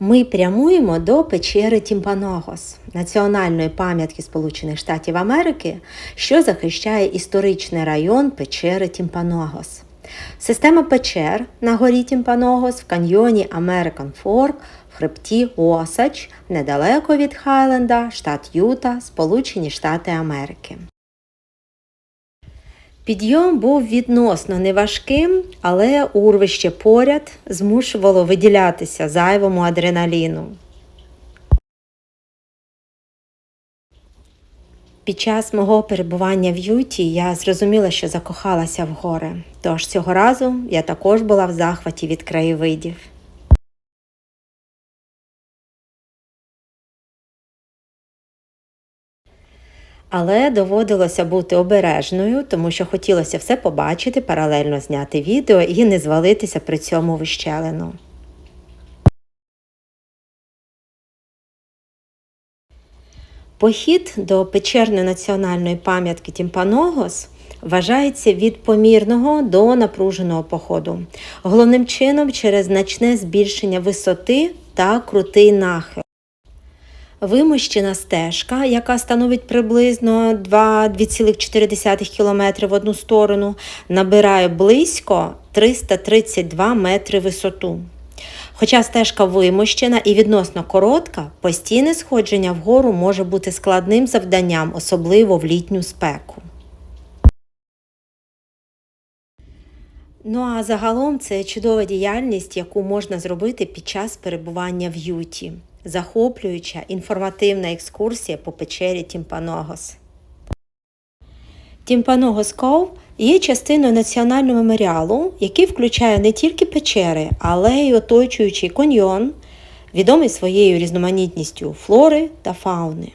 Ми прямуємо до печери Тімпаногос, національної пам'ятки Сполучених Штатів Америки, що захищає історичний район печери Тімпаногос. Система печер на горі Тімпаногос в каньйоні American Fork в хребті Осач недалеко від Хайленда, штат Юта, Сполучені Штати Америки. Підйом був відносно неважким, але урвище поряд змушувало виділятися зайвому адреналіну. Під час мого перебування в Юті я зрозуміла, що закохалася в гори. Тож цього разу я також була в захваті від краєвидів. Але доводилося бути обережною, тому що хотілося все побачити, паралельно зняти відео і не звалитися при цьому в ущелину. Похід до печерної національної пам'ятки Тімпаногос вважається від помірного до напруженого походу, головним чином через значне збільшення висоти та крутий нахил. Вимощена стежка, яка становить приблизно 2,4 км в одну сторону, набирає близько 332 метри висоту. Хоча стежка вимощена і відносно коротка, постійне сходження вгору може бути складним завданням, особливо в літню спеку. Ну а загалом це чудова діяльність, яку можна зробити під час перебування в Юті. Захоплююча інформативна екскурсія по печері Тімпаногос. Тімпаногос Ков є частиною національного меморіалу, який включає не тільки печери, але й оточуючий каньйон, відомий своєю різноманітністю флори та фауни.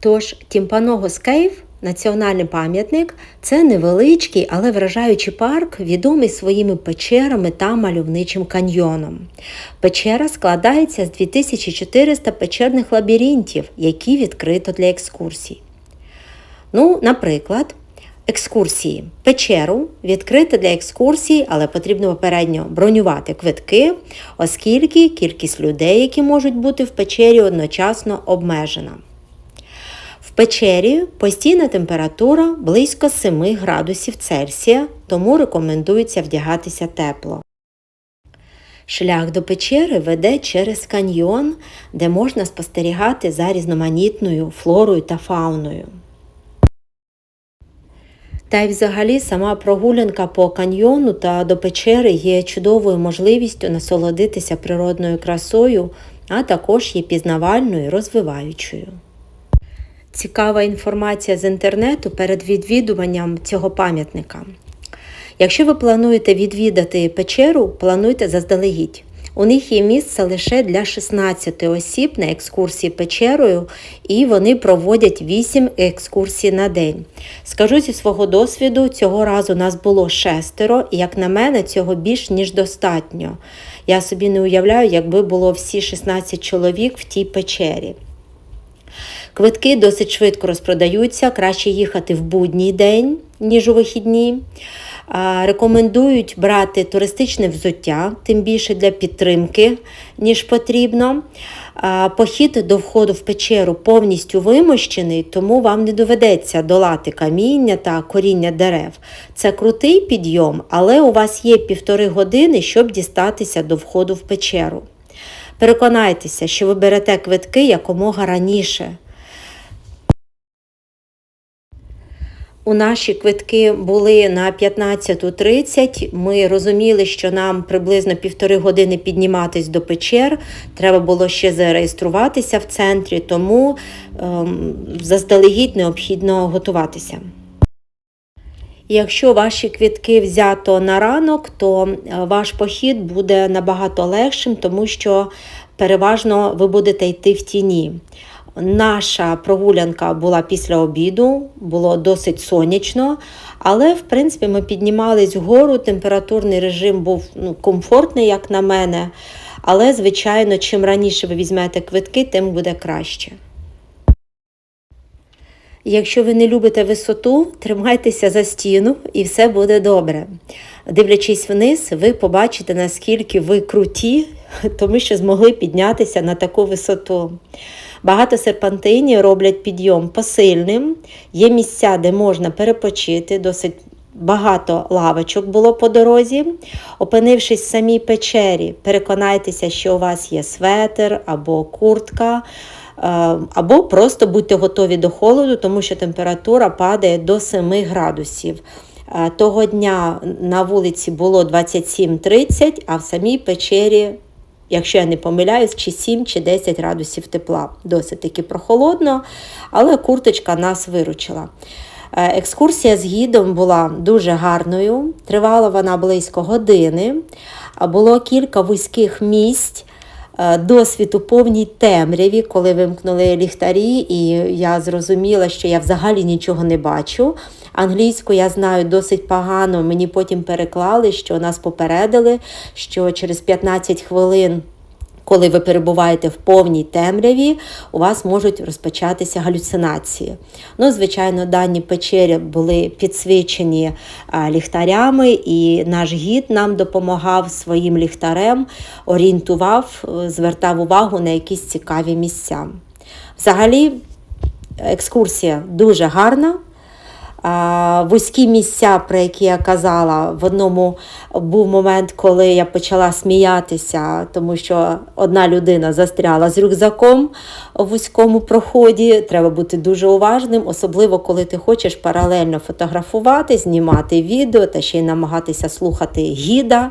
Тож Тімпаногос Кейв Національний пам'ятник це невеличкий, але вражаючий парк, відомий своїми печерами та мальовничим каньйоном. Печера складається з 2400 печерних лабіринтів, які відкрито для екскурсій. Ну, наприклад, екскурсії. Печеру відкрити для екскурсій, але потрібно попередньо бронювати квитки, оскільки кількість людей, які можуть бути в печері, одночасно обмежена. Печері постійна температура близько 7 градусів Цельсія, тому рекомендується вдягатися тепло. Шлях до печери веде через каньйон, де можна спостерігати за різноманітною флорою та фауною. Та й взагалі сама прогулянка по каньйону та до печери є чудовою можливістю насолодитися природною красою, а також є пізнавальною розвиваючою. Цікава інформація з інтернету перед відвідуванням цього пам'ятника. Якщо ви плануєте відвідати печеру, плануйте заздалегідь. У них є місце лише для 16 осіб на екскурсії печерою, і вони проводять 8 екскурсій на день. Скажу зі свого досвіду, цього разу нас було шестеро, і як на мене, цього більш ніж достатньо. Я собі не уявляю, якби було всі 16 чоловік в тій печері. Квитки досить швидко розпродаються, краще їхати в будній день, ніж у вихідні. Рекомендують брати туристичне взуття, тим більше для підтримки, ніж потрібно. Похід до входу в печеру повністю вимощений, тому вам не доведеться долати каміння та коріння дерев. Це крутий підйом, але у вас є півтори години, щоб дістатися до входу в печеру. Переконайтеся, що ви берете квитки якомога раніше. У наші квитки були на 15.30. Ми розуміли, що нам приблизно півтори години підніматись до печер. Треба було ще зареєструватися в центрі, тому ем, заздалегідь необхідно готуватися. Якщо ваші квітки взято на ранок, то ваш похід буде набагато легшим, тому що переважно ви будете йти в тіні. Наша прогулянка була після обіду, було досить сонячно, але, в принципі, ми піднімались вгору, температурний режим був ну, комфортний, як на мене. Але, звичайно, чим раніше ви візьмете квитки, тим буде краще. Якщо ви не любите висоту, тримайтеся за стіну і все буде добре. Дивлячись вниз, ви побачите, наскільки ви круті, тому що змогли піднятися на таку висоту. Багато серпантинів роблять підйом посильним. Є місця, де можна перепочити, досить багато лавочок було по дорозі. Опинившись в самій печері, переконайтеся, що у вас є светр або куртка. е, Або просто будьте готові до холоду, тому що температура падає до 7 градусів. Е, Того дня на вулиці було 27-30, а в самій печері якщо я не помиляюсь, чи 7 чи 10 градусів тепла. Досить таки прохолодно, але курточка нас виручила. Е, Екскурсія з гідом була дуже гарною, тривала вона близько години. Було кілька вузьких місць. е, Досвід у повній темряві, коли вимкнули ліхтарі, і я зрозуміла, що я взагалі нічого не бачу. Англійську я знаю досить погано. Мені потім переклали, що нас попередили, що через 15 хвилин. Коли ви перебуваєте в повній темряві, у вас можуть розпочатися галюцинації. Ну, звичайно, дані печері були підсвічені а, ліхтарями, і наш гід нам допомагав своїм ліхтарем, орієнтував, е, звертав увагу на якісь цікаві місця. Взагалі, екскурсія дуже гарна. Вузькі місця, про які я казала, в одному був момент, коли я почала сміятися, тому що одна людина застряла з рюкзаком у вузькому проході. Треба бути дуже уважним, особливо коли ти хочеш паралельно фотографувати, знімати відео та ще й намагатися слухати гіда.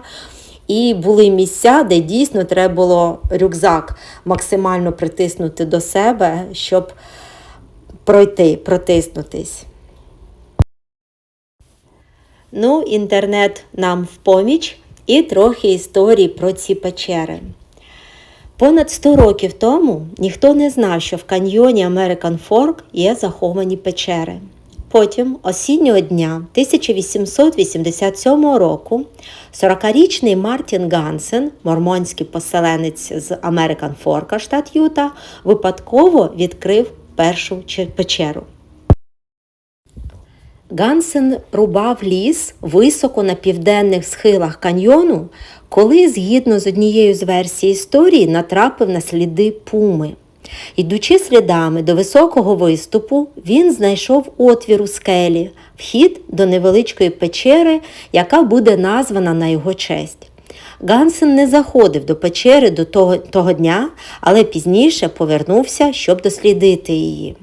І були місця, де дійсно треба було рюкзак максимально притиснути до себе, щоб пройти, протиснутись. Ну, інтернет нам в поміч і трохи історій про ці печери. Понад 100 років тому ніхто не знав, що в каньйоні American Fork є заховані печери. Потім, осіннього дня 1887 року, 40-річний Мартін Гансен, мормонський поселенець з American Fork, штат Юта, випадково відкрив першу печеру. Гансен рубав ліс високо на південних схилах каньйону, коли, згідно з однією з версій історії, натрапив на сліди пуми. Йдучи слідами до високого виступу, він знайшов отвір у скелі, вхід до невеличкої печери, яка буде названа на його честь. Гансен не заходив до печери до того, того дня, але пізніше повернувся, щоб дослідити її.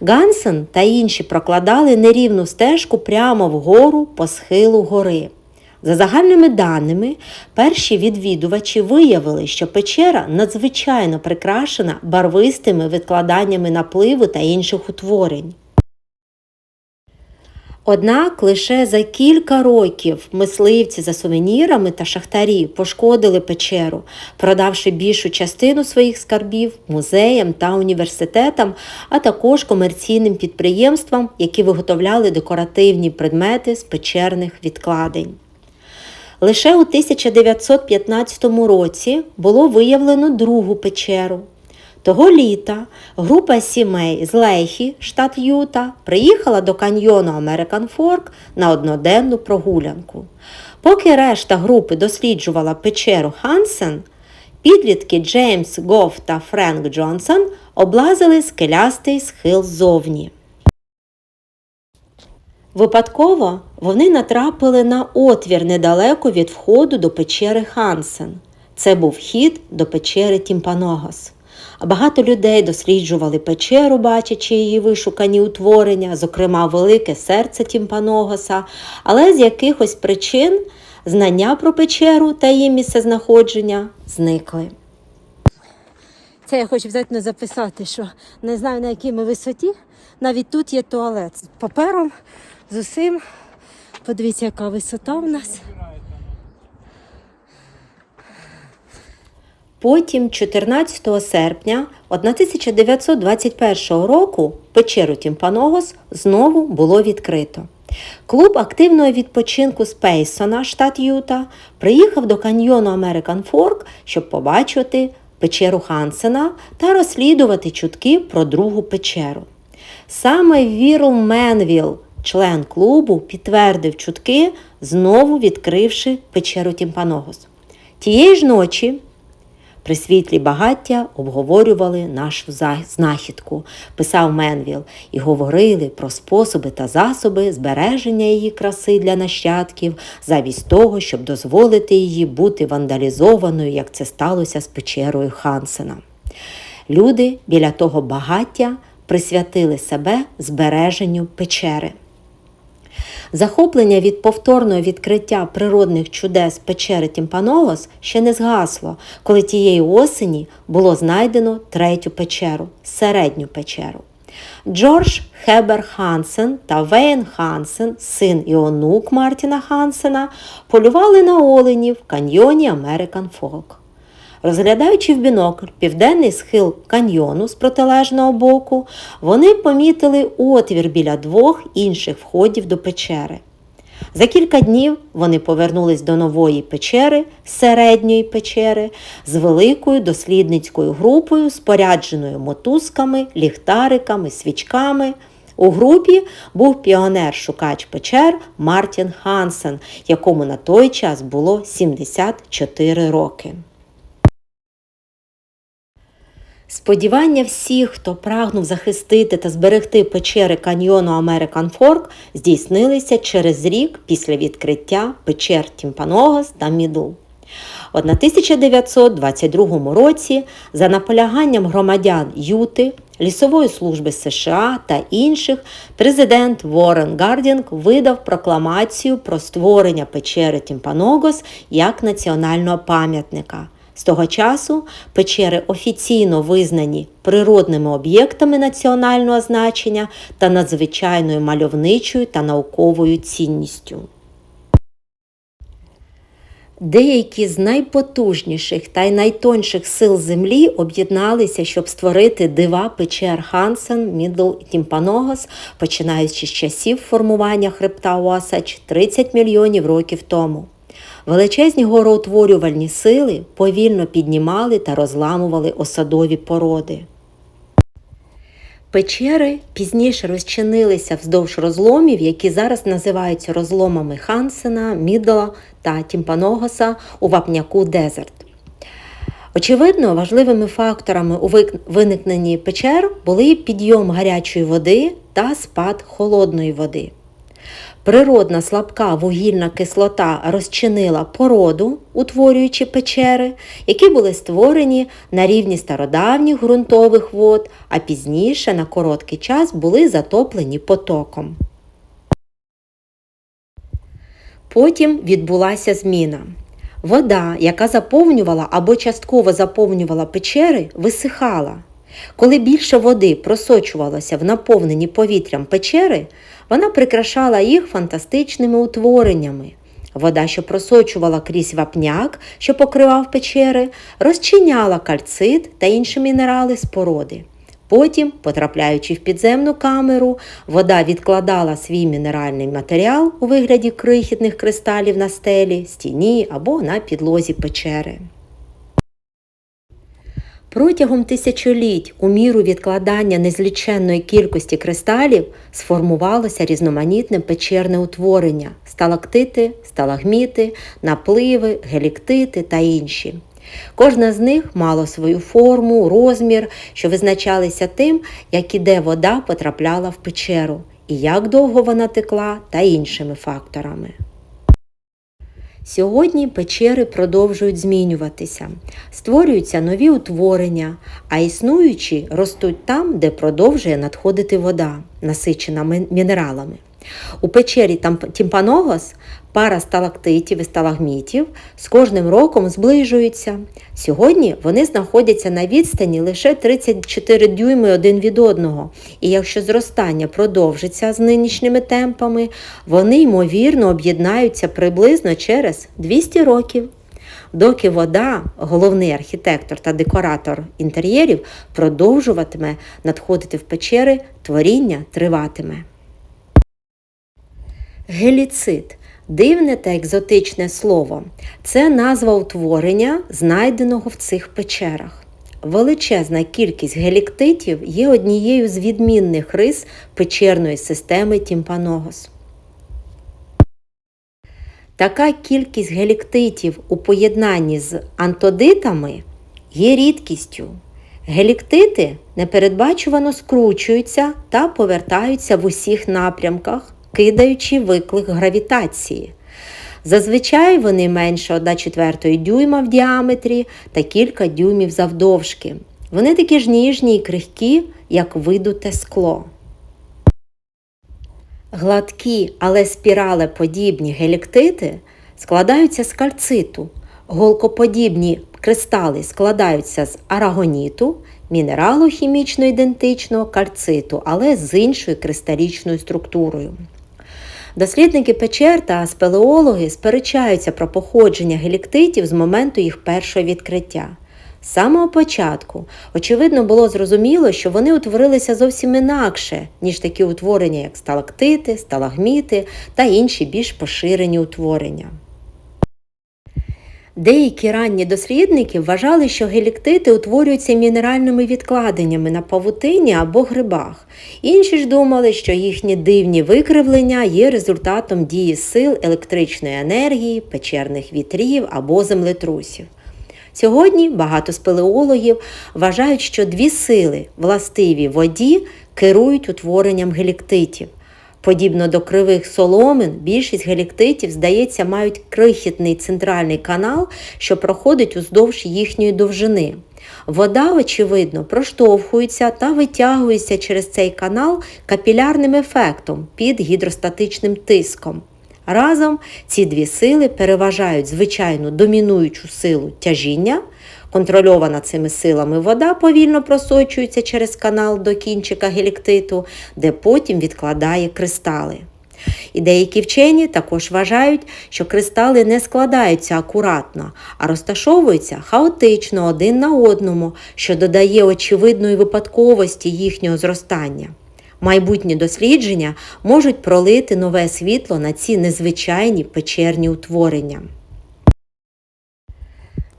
Гансен та інші прокладали нерівну стежку прямо вгору по схилу гори. За загальними даними, перші відвідувачі виявили, що печера надзвичайно прикрашена барвистими відкладаннями напливу та інших утворень. Однак лише за кілька років мисливці за сувенірами та шахтарі пошкодили печеру, продавши більшу частину своїх скарбів музеям та університетам, а також комерційним підприємствам, які виготовляли декоративні предмети з печерних відкладень. Лише у 1915 році було виявлено другу печеру. Того літа група сімей з Лейхі, штат Юта, приїхала до каньйону American Fork на одноденну прогулянку. Поки решта групи досліджувала печеру Хансен, підлітки Джеймс Гоф та Френк Джонсон облазили скелястий схил ззовні. Випадково вони натрапили на отвір недалеко від входу до печери Хансен. Це був вхід до печери Тімпаногос. Багато людей досліджували печеру, бачачи її вишукані утворення, зокрема велике серце Тімпаногоса, але з якихось причин знання про печеру та її місцезнаходження зникли. Це я хочу взагалі записати, що не знаю на якій ми висоті. Навіть тут є туалет з папером, з усім. Подивіться, яка висота в нас. Потім, 14 серпня 1921 року, печеру Тімпаногос знову було відкрито. Клуб активного відпочинку з Пейсона, штат Юта, приїхав до каньйону American Fork, щоб побачити печеру Хансена та розслідувати чутки про другу печеру. Саме Вірл Менвіл, член клубу, підтвердив чутки, знову відкривши печеру Тімпаногос. Тієї ж ночі При світлі багаття обговорювали нашу знахідку, писав Менвіл, і говорили про способи та засоби збереження її краси для нащадків, замість того, щоб дозволити її бути вандалізованою, як це сталося з печерою Хансена. Люди біля того багаття присвятили себе збереженню печери. Захоплення від повторного відкриття природних чудес печери Тімпаногос ще не згасло, коли тієї осені було знайдено третю печеру середню печеру. Джордж Хебер Хансен та Вейн Хансен, син і онук Мартіна Хансена, полювали на оленів в каньйоні Американ Фолк. Розглядаючи в бінокль південний схил каньйону з протилежного боку, вони помітили отвір біля двох інших входів до печери. За кілька днів вони повернулись до нової печери, середньої печери, з великою дослідницькою групою, спорядженою мотузками, ліхтариками, свічками. У групі був піонер-шукач печер Мартін Хансен, якому на той час було 74 роки. Сподівання всіх, хто прагнув захистити та зберегти печери каньйону American Fork, здійснилися через рік після відкриття печер Тімпаногос та Мідл. В 1922 році, за наполяганням громадян Юти, Лісової служби США та інших, президент Ворен Гардінг видав прокламацію про створення печери Тімпаногос як національного пам'ятника. З того часу печери офіційно визнані природними об'єктами національного значення та надзвичайною мальовничою та науковою цінністю. Деякі з найпотужніших та й найтонших сил землі об'єдналися, щоб створити дива печер Хансен, Мідл і Тімпаногос, починаючи з часів формування хребта Уасач 30 мільйонів років тому. Величезні гороутворювальні сили повільно піднімали та розламували осадові породи. Печери пізніше розчинилися вздовж розломів, які зараз називаються розломами Хансена, Мідла та Тімпаногоса у вапняку Дезерт. Очевидно, важливими факторами у виникненні печер були підйом гарячої води та спад холодної води. Природна слабка вугільна кислота розчинила породу, утворюючи печери, які були створені на рівні стародавніх ґрунтових вод, а пізніше на короткий час були затоплені потоком. Потім відбулася зміна. Вода, яка заповнювала або частково заповнювала печери, висихала. Коли більше води просочувалося в наповнені повітрям печери, вона прикрашала їх фантастичними утвореннями. Вода, що просочувала крізь вапняк, що покривав печери, розчиняла кальцит та інші мінерали з породи. Потім, потрапляючи в підземну камеру, вода відкладала свій мінеральний матеріал у вигляді крихітних кристалів на стелі, стіні або на підлозі печери. Протягом тисячоліть у міру відкладання незліченної кількості кристалів сформувалося різноманітне печерне утворення сталактити, сталагміти, напливи, геліктити та інші. Кожна з них мала свою форму, розмір, що визначалися тим, як і де вода потрапляла в печеру, і як довго вона текла, та іншими факторами. Сьогодні печери продовжують змінюватися, створюються нові утворення, а існуючі ростуть там, де продовжує надходити вода, насичена мінералами. У печері Тімпаногос пара сталактитів і сталагмітів з кожним роком зближуються. Сьогодні вони знаходяться на відстані лише 34 дюйми один від одного, і якщо зростання продовжиться з нинішніми темпами, вони ймовірно об'єднаються приблизно через 200 років. Доки вода, головний архітектор та декоратор інтер'єрів, продовжуватиме надходити в печери, творіння триватиме. Геліцит дивне та екзотичне слово. Це назва утворення, знайденого в цих печерах. Величезна кількість геліктитів є однією з відмінних рис печерної системи Тімпаногос. Така кількість геліктитів у поєднанні з антодитами є рідкістю. Геліктити непередбачувано скручуються та повертаються в усіх напрямках, кидаючи виклик гравітації. Зазвичай вони менше 1,4 дюйма в діаметрі та кілька дюймів завдовжки. Вони такі ж ніжні і крихкі, як видуте скло. Гладкі, але спіралеподібні геліктити складаються з кальциту. Голкоподібні кристали складаються з арагоніту, мінералу хімічно ідентичного кальциту, але з іншою кристалічною структурою. Дослідники печер та спелеологи сперечаються про походження геліктитів з моменту їх першого відкриття. З самого початку, очевидно, було зрозуміло, що вони утворилися зовсім інакше, ніж такі утворення, як сталактити, сталагміти та інші більш поширені утворення. Деякі ранні дослідники вважали, що геліктити утворюються мінеральними відкладеннями на павутині або грибах. Інші ж думали, що їхні дивні викривлення є результатом дії сил електричної енергії, печерних вітрів або землетрусів. Сьогодні багато спелеологів вважають, що дві сили, властиві воді, керують утворенням геліктитів. Подібно до кривих соломин, більшість геліктитів, здається, мають крихітний центральний канал, що проходить уздовж їхньої довжини. Вода, очевидно, проштовхується та витягується через цей канал капілярним ефектом під гідростатичним тиском. Разом ці дві сили переважають звичайну домінуючу силу тяжіння. Контрольована цими силами вода повільно просочується через канал до кінчика геліктиту, де потім відкладає кристали. І деякі вчені також вважають, що кристали не складаються акуратно, а розташовуються хаотично один на одному, що додає очевидної випадковості їхнього зростання. Майбутні дослідження можуть пролити нове світло на ці незвичайні печерні утворення.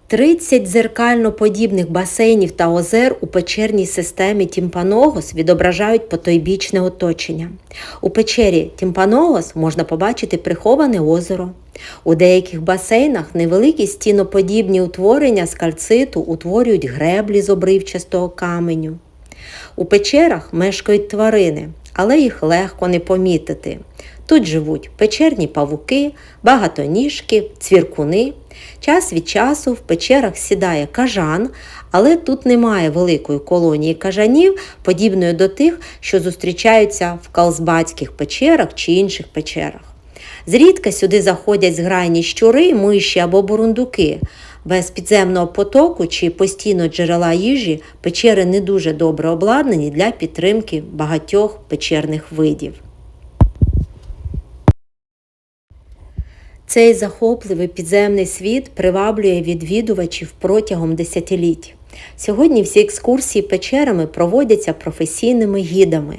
30 дзеркально подібних басейнів та озер у печерній системі Тімпаногос відображають потойбічне оточення. У печері Тімпаногос можна побачити приховане озеро. У деяких басейнах невеликі стіноподібні утворення з кальциту утворюють греблі з обривчастого каменю. У печерах мешкають тварини, але їх легко не помітити. Тут живуть печерні павуки, багатоніжки, цвіркуни. Час від часу в печерах сідає кажан, але тут немає великої колонії кажанів, подібної до тих, що зустрічаються в Калсбадських печерах чи інших печерах. Зрідка сюди заходять зграйні щури, миші або бурундуки. Без підземного потоку чи постійно джерела їжі печери не дуже добре обладнані для підтримки багатьох печерних видів. Цей захопливий підземний світ приваблює відвідувачів протягом десятиліть. Сьогодні всі екскурсії печерами проводяться професійними гідами.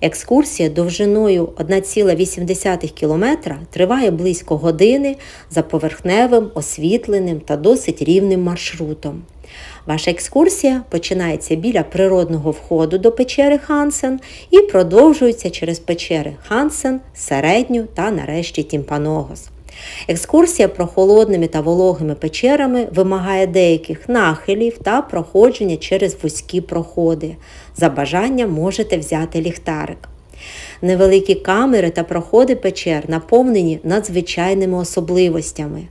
Екскурсія довжиною 1,8 км триває близько години за поверхневим, освітленим та досить рівним маршрутом. Ваша екскурсія починається біля природного входу до печери Хансен і продовжується через печери Хансен, середню та нарешті Тімпаногос. Екскурсія прохолодними та вологими печерами вимагає деяких нахилів та проходження через вузькі проходи. За бажанням можете взяти ліхтарик. Невеликі камери та проходи печер наповнені надзвичайними особливостями.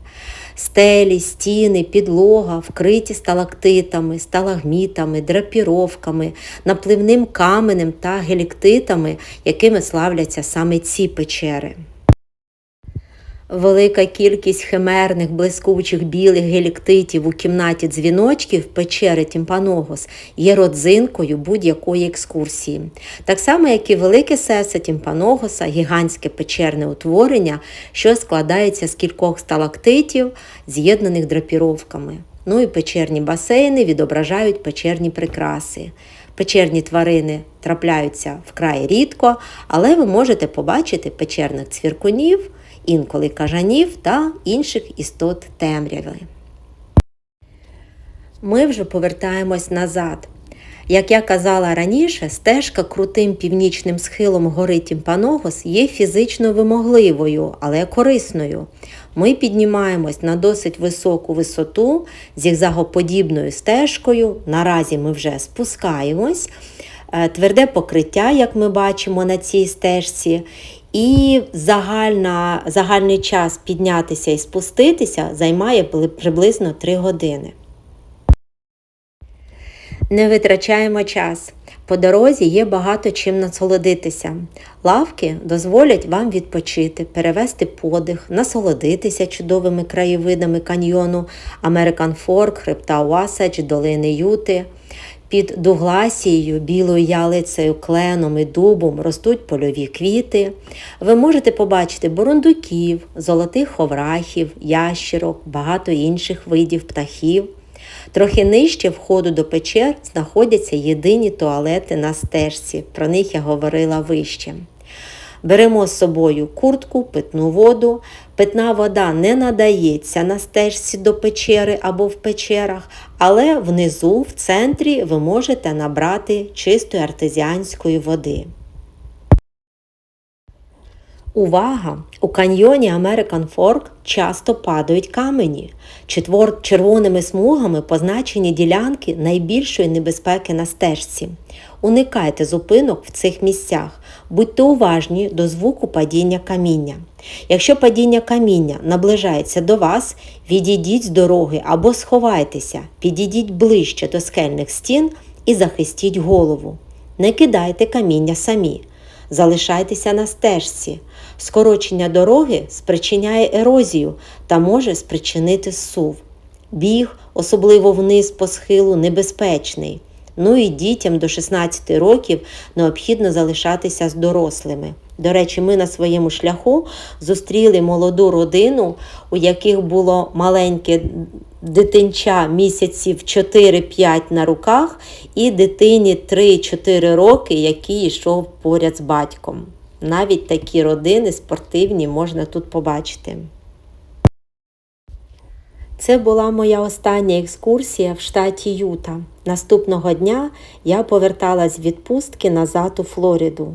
Стелі, стіни, підлога вкриті сталактитами, сталагмітами, драпіровками, напливним каменем та геліктитами, якими славляться саме ці печери. Велика кількість химерних блискучих білих геліктитів у кімнаті дзвіночків печери Тімпаногос є родзинкою будь-якої екскурсії. Так само, як і велике серце Тімпаногоса, гігантське печерне утворення, що складається з кількох сталактитів, з'єднаних драпіровками. Ну і печерні басейни відображають печерні прикраси. Печерні тварини трапляються вкрай рідко, але ви можете побачити печерних цвіркунів, інколи кажанів та інших істот темряви. Ми вже повертаємось назад. Як я казала раніше, стежка крутим північним схилом гори Тімпаногос є фізично вимогливою, але корисною. Ми піднімаємось на досить високу висоту зігзагоподібною стежкою. Наразі ми вже спускаємось. Е, Тверде покриття, як ми бачимо на цій стежці, і загальна, загальний час піднятися і спуститися займає бли- приблизно 3 години. Не витрачаємо час. По дорозі є багато чим насолодитися. Лавки дозволять вам відпочити, перевести подих, насолодитися чудовими краєвидами каньйону American Fork, хребта Уасач, долини Юти. Під дугласією, білою ялицею, кленом і дубом ростуть польові квіти. Ви можете побачити бурундуків, золотих ховрахів, ящірок, багато інших видів птахів. Трохи нижче входу до печер знаходяться єдині туалети на стежці. Про них я говорила вище. Беремо з собою куртку, питну воду. Питна вода не надається на стежці до печери або в печерах, але внизу, в центрі, ви можете набрати чистої артезіанської води. Увага! У каньйоні American Fork часто падають камені. Четвор... Червоними смугами позначені ділянки найбільшої небезпеки на стежці. Уникайте зупинок в цих місцях. Будьте уважні до звуку падіння каміння. Якщо падіння каміння наближається до вас, відійдіть з дороги або сховайтеся, підійдіть ближче до скельних стін і захистіть голову. Не кидайте каміння самі. Залишайтеся на стежці. Скорочення дороги спричиняє ерозію та може спричинити зсув. Біг, особливо вниз по схилу, небезпечний. Ну і дітям до 16 років необхідно залишатися з дорослими. До речі, ми на своєму шляху зустріли молоду родину, у яких було маленьке дитинча місяців 4-5 на руках, і дитині 3-4 роки, який йшов поряд з батьком. Навіть такі родини спортивні можна тут побачити. Це була моя остання екскурсія в штаті Юта. Наступного дня я поверталась з відпустки назад у Флориду.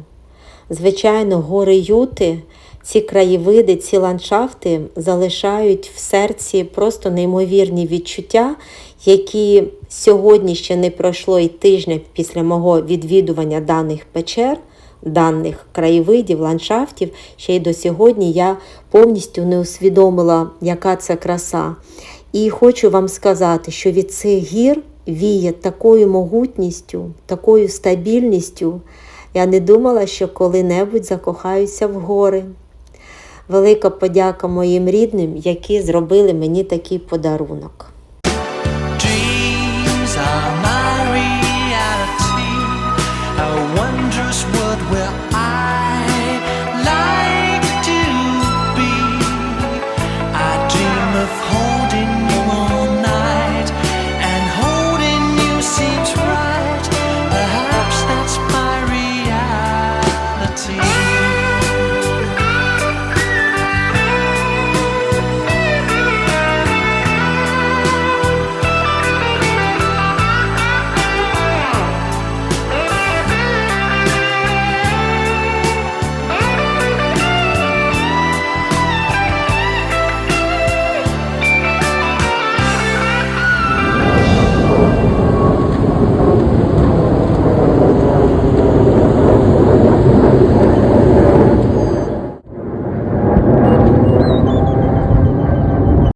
Звичайно, гори Юти, ці краєвиди, ці ландшафти залишають в серці просто неймовірні відчуття, які сьогодні ще не пройшло і тижня після мого відвідування даних печер, даних краєвидів, ландшафтів. Ще й до сьогодні я повністю не усвідомила, яка це краса. І хочу вам сказати, що від цих гір віє такою могутністю, такою стабільністю. Я не думала, що коли-небудь закохаюся в гори. Велика подяка моїм рідним, які зробили мені такий подарунок.